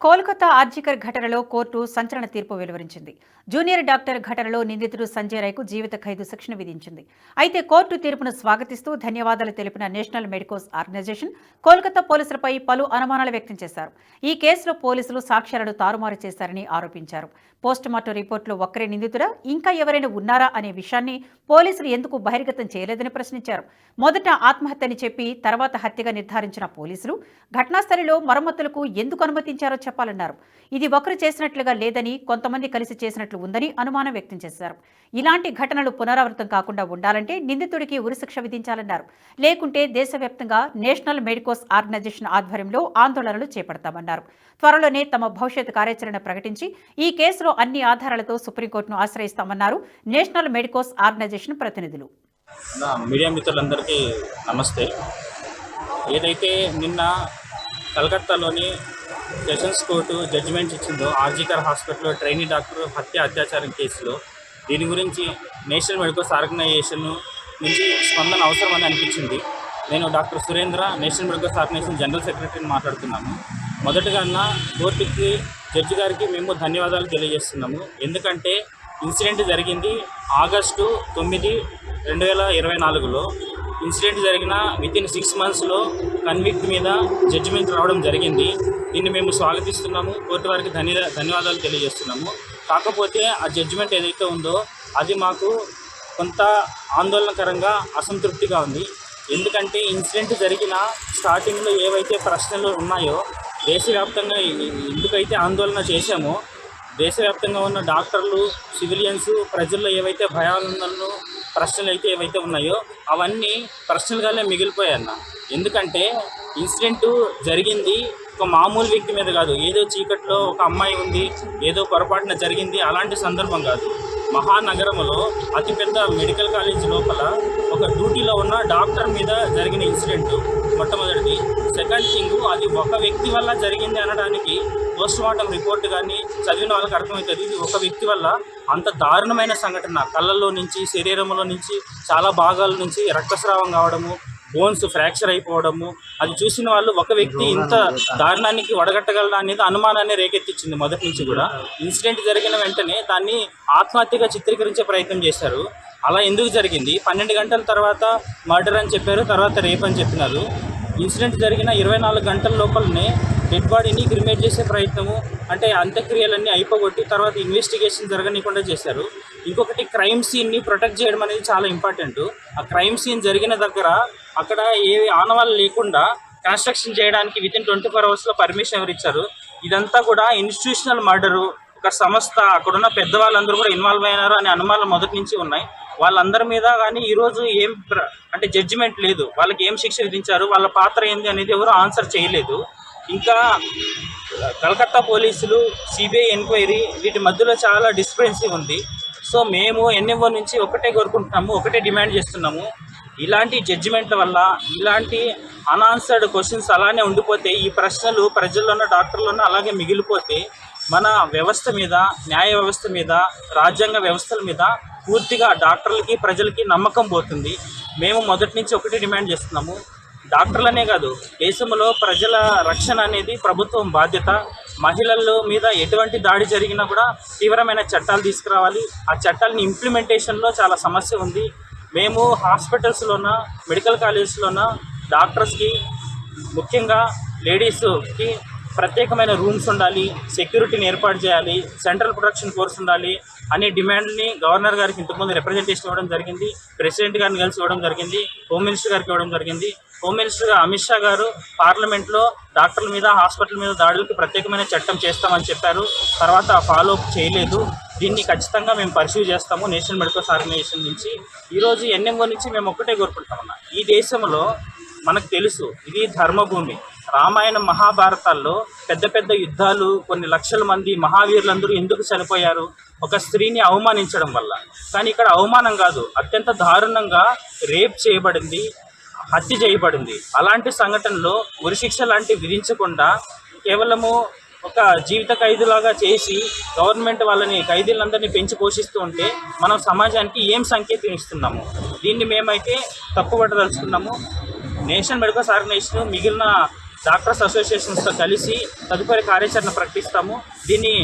కోల్కతా ఆర్జికర్ ఘటనలో కోర్టు సంచలన తీర్పు వెలువరించింది. జూనియర్ డాక్టర్ ఘటనలో నిందితుడు సంజయ్ రాయ్కు జీవిత ఖైదు శిక్షణ విధించింది. అయితే కోర్టు తీర్పును స్వాగతిస్తూ ధన్యవాదాలు తెలిపిన నేషనల్ మెడికోస్ ఆర్గనైజేషన్ కోల్కతా పోలీసులపై పలు అనుమానాలు వ్యక్తం చేశారు. ఈ కేసులో పోలీసులు సాక్ష్యాలను తారుమారు చేశారని ఆరోపించారు. పోస్టుమార్టం రిపోర్టులో ఒక్కరే నిందితుడా? ఇంకా ఎవరైనా ఉన్నారా అనే విషయాన్ని పోలీసులు ఎందుకు బహిర్గతం చేయలేదని ప్రశ్నించారు. మొదట ఆత్మహత్యని చెప్పి తర్వాత హత్యగా నిర్ధారించిన పోలీసులు ఘటనాస్థలిలో మరమ్మతులకు ఎందుకు అనుమతించారో చెప్పాలన్నారు. ఇది ఒకరు చేసినట్లుగా లేదని కొంతమంది కలిసి చేసినట్లు ఉందని అనుమానం వ్యక్తం చేశారు. ఇలాంటి ఘటనలు పునరావృతం కాకుండా ఉండాలంటే నిందితుడికి ఉరిశిక్ష విధించాలన్నారు. లేకుంటే దేశవ్యాప్తంగా నేషనల్ మెడికోస్ ఆర్గనైజేషన్ ఆధ్వర్యంలో ఆందోళనలు చేపడతామన్నారు. త్వరలోనే తమ భవిష్యత్ కార్యాచరణ ప్రకటించి ఈ కేసులో అన్ని ఆధారాలతో సుప్రీంకోర్టును ఆశ్రయిస్తామన్నారు నేషనల్ మెడికోస్ ఆర్గనైజేషన్ ప్రతినిధులు. మీడియా మిత్రులందరికీ నమస్తే. ఏదైతే నిన్న కలకత్తాలోని సెషన్స్ కోర్టు జడ్జిమెంట్ ఇచ్చిందో ఆర్జీకర్ హాస్పిటల్లో ట్రైనీ డాక్టర్ హత్య అత్యాచారం కేసులో దీని గురించి నేషనల్ మెడికల్స్ ఆర్గనైజేషన్ నుంచి స్పందన అవసరమని అనిపించింది. నేను doctor Surendra national medicals organisation general సెక్రటరీని మాట్లాడుతున్నాను మొదటగా అన్న కోర్టుకి జడ్జి గారికి మేము ధన్యవాదాలు తెలియజేస్తున్నాము. ఎందుకంటే ఇన్సిడెంట్ జరిగింది ఆగస్టు తొమ్మిది రెండు వేల ఇరవై నాలుగులో. ఇన్సిడెంట్ జరిగిన విత్ ఇన్ సిక్స్ మంత్స్లో కన్విక్ట్ మీద జడ్జిమెంట్ రావడం జరిగింది. దీన్ని మేము స్వాగతిస్తున్నాము. కోర్టు వారికి ధన్య ధన్యవాదాలు తెలియజేస్తున్నాము. కాకపోతే ఆ జడ్జిమెంట్ ఏదైతే ఉందో అది మాకు కొంత ఆందోళనకరంగా అసంతృప్తిగా ఉంది. ఎందుకంటే ఇన్సిడెంట్ జరిగిన స్టార్టింగ్లో ఏవైతే ప్రశ్నలు ఉన్నాయో దేశవ్యాప్తంగా ఎందుకైతే ఆందోళన చేశామో దేశవ్యాప్తంగా ఉన్న డాక్టర్లు సివిలియన్స్ ప్రజల్లో ఏవైతే భయాలను ప్రశ్నలు అయితే ఏవైతే ఉన్నాయో అవన్నీ ప్రశ్నలుగానే మిగిలిపోయాయి అన్న. ఎందుకంటే ఇన్సిడెంట్ జరిగింది ఒక మామూలు వ్యక్తి మీద కాదు. ఏదో చీకట్లో ఒక అమ్మాయి ఉంది ఏదో పొరపాటున జరిగింది అలాంటి సందర్భం కాదు. మహానగరంలో అతిపెద్ద మెడికల్ కాలేజ్ లోపల ఒక డ్యూటీలో ఉన్న డాక్టర్ మీద జరిగిన ఇన్సిడెంట్ మొట్టమొదటిది. సెకండ్ థింగ్ అది ఒక వ్యక్తి వల్ల జరిగింది అనడానికి పోస్ట్ మార్టం రిపోర్ట్ కానీ చదివిన వాళ్ళకి అర్థమవుతుంది. ఇది ఒక వ్యక్తి వల్ల అంత దారుణమైన సంఘటన. కళ్ళల్లో నుంచి శరీరంలో నుంచి చాలా భాగాల నుంచి రక్తస్రావం కావడము బోన్స్ ఫ్రాక్చర్ అయిపోవడము అది చూసిన వాళ్ళు ఒక వ్యక్తి ఇంత దారుణానికి వడగట్టగలడా అనేది అనుమానాన్ని రేకెత్తించింది మొదటి నుంచి కూడా. ఇన్సిడెంట్ జరిగిన వెంటనే దాన్ని ఆత్మహత్యగా చిత్రీకరించే ప్రయత్నం చేశారు. అలా ఎందుకు జరిగింది? పన్నెండు గంటల తర్వాత మర్డర్ అని చెప్పారు తర్వాత రేప్ అని చెప్పినారు. ఇన్సిడెంట్ జరిగిన ఇరవై నాలుగు గంటల లోపలనే డెడ్ బాడీని క్రిమేట్ చేసే ప్రయత్నము అంటే అంత్యక్రియలన్నీ అయిపోగొట్టి తర్వాత ఇన్వెస్టిగేషన్ జరగనీయకుండా చేశారు. ఇంకొకటి క్రైమ్ సీన్ని ప్రొటెక్ట్ చేయడం అనేది చాలా ఇంపార్టెంట్ ఆ క్రైమ్ సీన్ జరిగిన దగ్గర అక్కడ ఏ ఆనవాళ్ళు లేకుండా కన్స్ట్రక్షన్ చేయడానికి విత్ ఇన్ ట్వంటీ ఫోర్ అవర్స్లో పర్మిషన్ ఎవరు ఇచ్చారు ఇదంతా కూడా ఇన్స్టిట్యూషనల్ మర్డరు ఒక సంస్థ అక్కడున్న పెద్దవాళ్ళందరూ కూడా ఇన్వాల్వ్ అయినారు అనే అనుమానాలు మొదటి నుంచి ఉన్నాయి. వాళ్ళందరి మీద కానీ ఈరోజు ఏం ప్ర- అంటే జడ్జిమెంట్ లేదు. వాళ్ళకి ఏం శిక్ష విధించారు వాళ్ళ పాత్ర ఏంది అనేది ఎవరు ఆన్సర్ చేయలేదు. ఇంకా కలకత్తా పోలీసులు సిబిఐ ఎంక్వైరీ వీటి మధ్యలో చాలా డిస్పరెన్సీ ఉంది. సో మేము ఎన్ఎంఓ నుంచి ఒకటే కోరుకుంటున్నాము ఒకటే డిమాండ్ చేస్తున్నాము. ఇలాంటి జడ్జిమెంట్ల వల్ల ఇలాంటి అనాన్సర్డ్ క్వశ్చన్స్ అలానే ఉండిపోతే ఈ ప్రశ్నలు ప్రజల్లోనూ డాక్టర్లోనూ అలాగే మిగిలిపోతే మన వ్యవస్థ మీద న్యాయ వ్యవస్థ మీద రాజ్యాంగ వ్యవస్థల మీద పూర్తిగా డాక్టర్లకి ప్రజలకి నమ్మకం పోతుంది. మేము మొదటి నుంచి ఒకటి డిమాండ్ చేస్తున్నాము. డాక్టర్లనే కాదు దేశంలో ప్రజల రక్షణ అనేది ప్రభుత్వం బాధ్యత. మహిళల మీద ఎటువంటి దాడి జరిగినా కూడా తీవ్రమైన చట్టాలు తీసుకురావాలి. ఆ చట్టాలని ఇంప్లిమెంటేషన్లో చాలా సమస్య ఉంది. మేము హాస్పిటల్స్లోన మెడికల్ కాలేజెస్లోన డాక్టర్స్కి ముఖ్యంగా లేడీస్కి ప్రత్యేకమైన రూమ్స్ ఉండాలి. సెక్యూరిటీని ఏర్పాటు చేయాలి. సెంట్రల్ ప్రొటెక్షన్ ఫోర్స్ ఉండాలి. అనే డిమాండ్ని గవర్నర్ గారికి ఇంతకుముందు రిప్రజెంటేషన్ ఇవ్వడం జరిగింది. ప్రెసిడెంట్ గారిని కలిసి ఇవ్వడం జరిగింది. హోమ్ మినిస్టర్ గారికి ఇవ్వడం జరిగింది. హోమ్ మినిస్టర్ అమిత్ షా గారు పార్లమెంట్లో డాక్టర్ల మీద హాస్పిటల్ మీద దాడులకు ప్రత్యేకమైన చట్టం చేస్తామని చెప్పారు. తర్వాత ఫాలో అప్ చేయలేదు. దీన్ని ఖచ్చితంగా మేము పర్సూ చేస్తాము నేషనల్ మెడికల్స్ ఆర్గనైజేషన్ నుంచి. ఈరోజు ఎన్ఎంఓ నుంచి మేము ఒక్కటే కోరుకుంటామన్నా ఈ దేశంలో మనకు తెలుసు ఇది ధర్మభూమి. రామాయణ మహాభారతాల్లో పెద్ద పెద్ద యుద్ధాలు కొన్ని లక్షల మంది మహావీరులందరూ ఎందుకు చనిపోయారు? ఒక స్త్రీని అవమానించడం వల్ల. కానీ ఇక్కడ అవమానం కాదు. అత్యంత దారుణంగా రేప్ చేయబడింది హత్య చేయబడింది. అలాంటి సంఘటనలో ఉరిశిక్ష లాంటివి విధించకుండా కేవలము ఒక జీవిత ఖైదులాగా చేసి గవర్నమెంట్ వాళ్ళని ఖైదీలందరినీ పెంచి పోషిస్తూ ఉంటే మనం సమాజానికి ఏం సంకేతం ఇస్తున్నాము? దీన్ని మేమైతే తప్పుపట్టదలుచుకున్నాము. నేషనల్ మెడికల్స్ ఆర్గనైజేషన్ మిగిలిన డాక్టర్స్ అసోసియేషన్స్తో కలిసి తదుపరి కార్యాచరణ ప్రకటిస్తాము. దీన్ని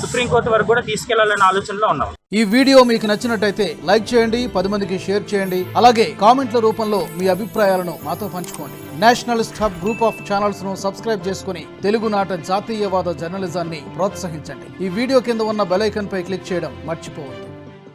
సుప్రీంకోర్టు వరకు కూడా తీసుకెళ్ళాలనే ఆలోచనలో ఉన్నాం. ఈ వీడియో మీకు నచ్చినట్టయితే లైక్ చేయండి పది మందికి షేర్ చేయండి అలాగే కామెంట్ల రూపంలో మీ అభిప్రాయాలను మాతో పంచుకోండి. నేషనల్ హబ్ గ్రూప్ ఆఫ్ ఛానల్స్ను సబ్స్క్రైబ్ చేసుకుని తెలుగునాట జాతీయవాద జర్నలిజాన్ని ప్రోత్సహించండి. ఈ వీడియో కింద ఉన్న బెలైకన్ పై క్లిక్ చేయడం మర్చిపోవద్దు.